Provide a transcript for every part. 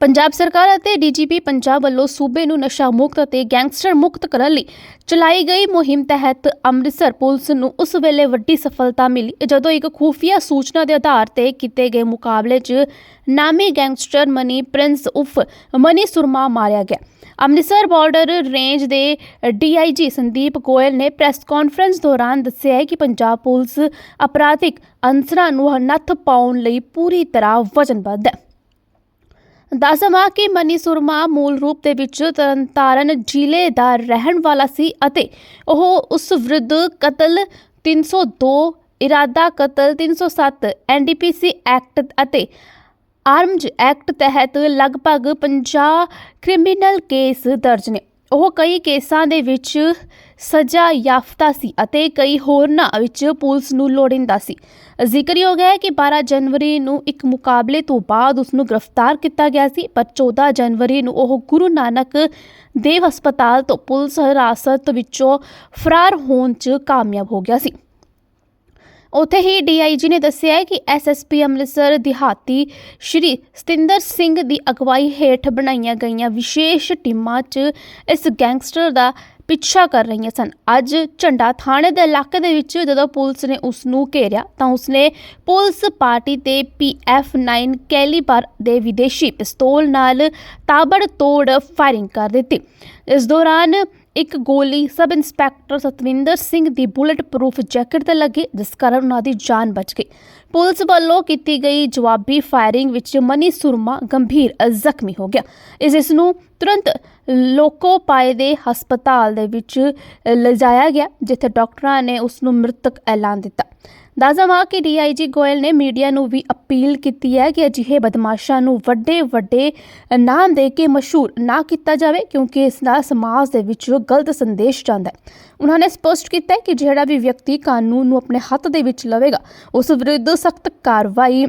ਪੰਜਾਬ ਸਰਕਾਰ ਅਤੇ ਡੀਜੀਪੀ ਪੰਜਾਬ ਵੱਲੋਂ ਸੂਬੇ ਨੂੰ ਨਸ਼ਾ ਮੁਕਤ ਅਤੇ ਗੈਂਗਸਟਰ ਮੁਕਤ ਕਰਨ ਲਈ ਚਲਾਈ ਗਈ ਮੁਹਿੰਮ ਤਹਿਤ ਅੰਮ੍ਰਿਤਸਰ ਪੁਲਿਸ ਨੂੰ ਉਸ ਵੇਲੇ ਵੱਡੀ ਸਫਲਤਾ ਮਿਲੀ। ਜਦੋਂ ਇੱਕ ਖੂਫੀਆ ਸੂਚਨਾ ਦੇ ਆਧਾਰ ਤੇ ਕੀਤੇ ਗਏ ਮੁਕਾਬਲੇ 'ਚ ਨਾਮੀ ਗੈਂਗਸਟਰ ਮਨੀ ਪ੍ਰਿੰਸ ਉਫ ਮਨੀ ਸੁਰਮਾ ਮਾਰਿਆ ਗਿਆ। ਅੰਮ੍ਰਿਤਸਰ ਬਾਰਡਰ ਰੇਂਜ ਦੇ ਡੀਆਈਜੀ ਸੰਦੀਪ ਗੋਇਲ ਨੇ ਪ੍ਰੈਸ ਕਾਨਫਰੰਸ ਦੌਰਾਨ ਦੱਸਿਆ ਹੈ ਕਿ ਪੰਜਾਬ ਪੁਲਿਸ ਅਪਰਾਧਿਕ ਅੰਸਰਾਂ ਨੂੰ ਨੱਥ ਪਾਉਣ ਲਈ ਪੂਰੀ ਤਰ੍ਹਾਂ ਵਚਨਬੱਧ ਹੈ। ਦੱਸ ਦੱਸਵਾਂ ਕਿ ਮਨੀ ਸੁਰਮਾ ਮੂਲ ਰੂਪ ਦੇ ਵਿੱਚ ਤਰਨਤਾਰਨ ਜ਼ਿਲ੍ਹੇ ਦਾ ਰਹਿਣ ਵਾਲਾ ਸੀ ਅਤੇ ਉਹ ਉਸ ਵਿਰੁੱਧ ਕਤਲ 302 ਇਰਾਦਾ ਕਤਲ 307 ਐਨਡੀਪੀਸੀ ਐਕਟ ਅਤੇ ਆਰਮਜ਼ ਐਕਟ ਤਹਿਤ ਲਗਭਗ 50 ਕ੍ਰਿਮੀਨਲ ਕੇਸ ਦਰਜ ਨੇ। ਉਹ ਕਈ ਕੇਸਾਂ ਦੇ ਵਿੱਚ ਸਜ਼ਾ ਯਾਫਤਾ ਸੀ ਅਤੇ ਕਈ ਹੋਰਨਾਂ ਵਿੱਚ ਪੁਲਿਸ ਨੂੰ ਲੋੜਿੰਦਾ ਸੀ। ਜ਼ਿਕਰਯੋਗ ਹੈ ਕਿ 12 ਜਨਵਰੀ ਨੂੰ ਇੱਕ ਮੁਕਾਬਲੇ ਤੋਂ ਬਾਅਦ ਉਸ ਨੂੰ ਗ੍ਰਿਫਤਾਰ ਕੀਤਾ ਗਿਆ ਸੀ, ਪਰ 14 ਜਨਵਰੀ ਨੂੰ ਉਹ ਗੁਰੂ ਨਾਨਕ ਦੇਵ ਹਸਪਤਾਲ ਤੋਂ ਪੁਲਿਸ ਹਿਰਾਸਤ ਵਿੱਚੋਂ ਫਰਾਰ ਹੋਣ 'ਚ ਕਾਮਯਾਬ ਹੋ ਗਿਆ ਸੀ। ਉੱਥੇ ਹੀ ਡੀਆਈਜੀ ਨੇ ਦੱਸਿਆ ਹੈ ਕਿ ਐਸਐਸਪੀ ਅੰਮ੍ਰਿਤਸਰ, ਦਿਹਾਤੀ ਸ਼੍ਰੀ ਸਤਿੰਦਰ ਸਿੰਘ ਦੀ ਅਗਵਾਈ ਹੇਠ ਬਣਾਈਆਂ ਗਈਆਂ ਵਿਸ਼ੇਸ਼ ਟੀਮਾਂ 'ਚ ਇਸ ਗੈਂਗਸਟਰ ਦਾ ਪਿੱਛਾ ਕਰ ਰਹੀਆਂ ਸਨ। ਅੱਜ ਝੰਡਾ ਥਾਣੇ ਦੇ ਇਲਾਕੇ ਦੇ ਵਿੱਚ ਜਦੋਂ ਪੁਲਿਸ ਨੇ ਉਸ ਨੂੰ ਘੇਰਿਆ ਤਾਂ ਉਸਨੇ ਪੁਲਿਸ ਪਾਰਟੀ ਤੇ PF9 ਕੈਲੀਬਰ ਦੇ ਵਿਦੇਸ਼ੀ ਪਿਸਤੌਲ ਨਾਲ ਤਾਬੜਤੋੜ ਫਾਇਰਿੰਗ ਕਰ ਦਿੱਤੀ। ਇਸ ਦੌਰਾਨ ਇੱਕ ਗੋਲੀ ਸਬ ਇੰਸਪੈਕਟਰ ਸਤਵਿੰਦਰ ਸਿੰਘ ਦੀ ਬੁਲਟ ਪ੍ਰੂਫ ਜੈਕਟ ਤੇ ਲੱਗੀ, ਜਿਸ ਕਾਰਨ ਉਹਨਾਂ ਦੀ ਜਾਨ ਬਚ ਗਈ। ਪੁਲਿਸ ਵੱਲੋਂ ਕੀਤੀ ਗਈ ਜਵਾਬੀ ਫਾਇਰਿੰਗ ਵਿੱਚ ਮਨੀ ਸੁਰਮਾ ਗੰਭੀਰ ਜ਼ਖਮੀ ਹੋ ਗਿਆ। ਇਸ ਇਸ ਨੂੰ ਤੁਰੰਤ ਲੋਕੋਪਾਏ ਦੇ ਹਸਪਤਾਲ ਦੇ ਵਿੱਚ ਲਿਜਾਇਆ ਗਿਆ, ਜਿੱਥੇ ਡਾਕਟਰਾਂ ਨੇ ਉਸ ਨੂੰ ਮ੍ਰਿਤਕ ਐਲਾਨ ਦਿੱਤਾ। ਦੱਸਵਾਂ ਕਿ ਡੀਆਈਜੀ ਗੋਇਲ ਨੇ ਮੀਡੀਆ ਨੂੰ ਵੀ ਅਪੀਲ ਕੀਤੀ ਹੈ ਕਿ ਅਜਿਹੇ ਬਦਮਾਸ਼ਾਂ ਨੂੰ ਵੱਡੇ ਵੱਡੇ ਨਾਮ ਦੇ ਕੇ ਮਸ਼ਹੂਰ ਨਾ ਕੀਤਾ ਜਾਵੇ, ਕਿਉਂਕਿ ਇਸ ਨਾਲ ਸਮਾਜ ਦੇ ਵਿੱਚ ਗਲਤ ਸੰਦੇਸ਼ ਜਾਂਦਾ ਹੈ। ਉਹਨਾਂ ਨੇ ਸਪਸ਼ਟ ਕੀਤਾ ਕਿ ਜਿਹੜਾ ਵੀ ਵਿਅਕਤੀ ਕਾਨੂੰਨ ਨੂੰ ਆਪਣੇ ਹੱਥ ਦੇ ਵਿੱਚ ਲਵੇਗਾ, ਉਸ ਵਿਰੁੱਧ ਸਖਤ ਕਾਰਵਾਈ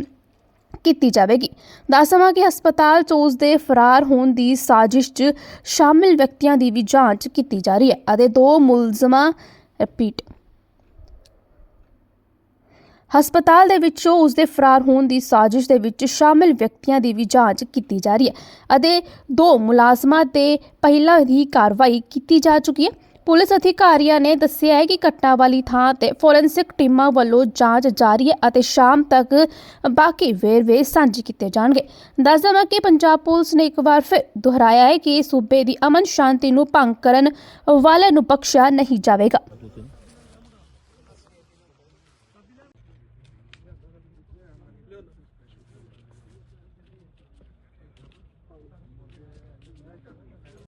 ਕੀਤੀ ਜਾਵੇਗੀ। ਦੱਸਵਾਂ ਕਿ ਹਸਪਤਾਲ 'ਚ ਉਸ ਦੇ ਫਰਾਰ ਹੋਣ ਦੀ ਸਾਜ਼ਿਸ਼ 'ਚ ਸ਼ਾਮਿਲ ਵਿਅਕਤੀਆਂ ਦੀ ਵੀ ਜਾਂਚ ਕੀਤੀ ਜਾ ਰਹੀ ਹੈ। ਅਤੇ ਦੋ ਮੁਲਜ਼ਮਾਂ ਰਿਪੀਟ ਹਸਪਤਾਲ ਦੇ ਵਿੱਚੋਂ ਉਸ ਦੇ ਫਰਾਰ ਹੋਣ ਦੀ ਸਾਜ਼ਿਸ਼ ਦੇ ਵਿੱਚ ਸ਼ਾਮਿਲ ਵਿਅਕਤੀਆਂ ਦੀ ਵੀ ਜਾਂਚ ਕੀਤੀ ਜਾ ਰਹੀ ਹੈ ਅਤੇ ਦੋ ਮੁਲਾਜ਼ਮਾਂ ਤੇ ਪਹਿਲਾਂ ਹੀ ਕਾਰਵਾਈ ਕੀਤੀ ਜਾ ਚੁੱਕੀ ਹੈ। ਪੁਲਿਸ ਅਧਿਕਾਰੀਆਂ ਨੇ ਦੱਸਿਆ ਹੈ ਕਿ ਘਟਨਾ ਵਾਲੀ ਥਾਂ ਤੇ ਫੋਰੈਂਸਿਕ ਟੀਮਾਂ ਵੱਲੋਂ ਜਾਂਚ ਜਾਰੀ ਹੈ ਅਤੇ ਸ਼ਾਮ ਤੱਕ ਬਾਕੀ ਵੇਰਵੇ ਸਾਂਝੇ ਕੀਤੇ ਜਾਣਗੇ। ਦੱਸ ਦੇਵਾਂ ਕਿ ਪੰਜਾਬ ਪੁਲਿਸ ਨੇ ਇੱਕ ਵਾਰ ਫਿਰ ਦੁਹਰਾਇਆ ਹੈ ਕਿ ਸੂਬੇ ਦੀ ਅਮਨ ਸ਼ਾਂਤੀ ਨੂੰ ਭੰਗ ਕਰਨ ਵਾਲਿਆਂ ਨੂੰ ਬਖਸ਼ਿਆ ਨਹੀਂ ਜਾਵੇਗਾ।